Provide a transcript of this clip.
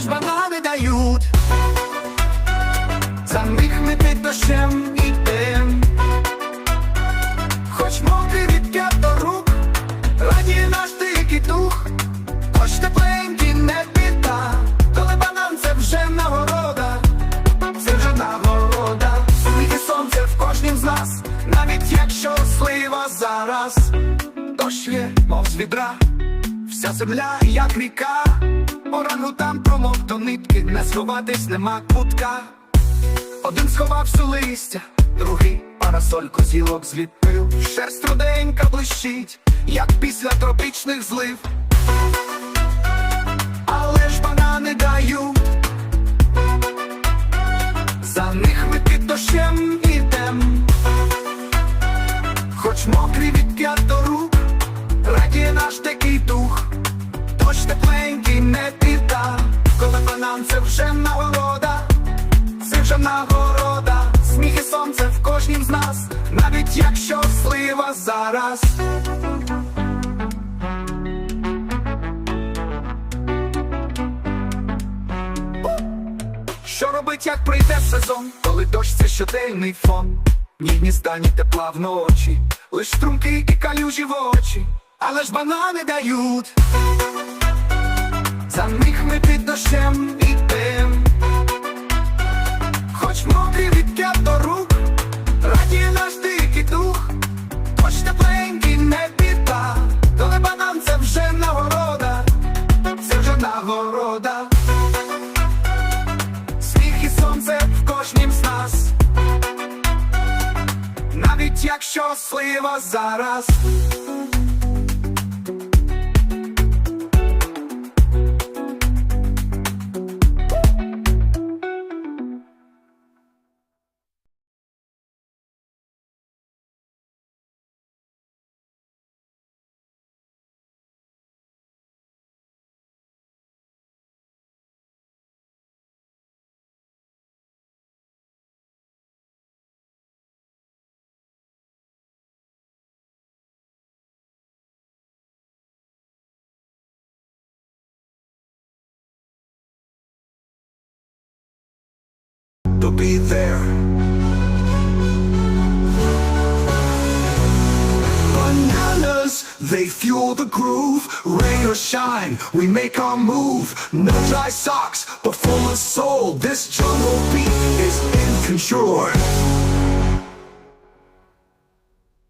ж банани дають. За них ми під дощем ідем. Хоч мокрий від п'ят до рук, радіє наш дикий дух, хоч тепленький не біда, коли банан це вже нагорода, це вже нагорода, світі сонце в кожнім з нас, навіть якщо слива зараз, дощ є, мов з відра, вся земля, як ріка, орангутан промов до нитки, не сховатись нема кутка. Один сховався листя, другий парасольку зілок зліпив. Шерсть руденька блищить, як після тропічних злив. Але ж банани дають, за них ми під дощем ідем. Хоч мокрий від якщо слива зараз. Що робить, як прийде сезон, коли дощ це щоденний фон? Ні гнізда, ні тепла вночі, лиш струмки і калюжі в очі, але ж банани дають. За них ми під дощем ідем. Хоч мокрий від навіть якщо слива зараз. To be there. Bananas, they fuel the groove. Rain or shine, we make our move. No dry socks, but full of soul. This jungle beat is in control.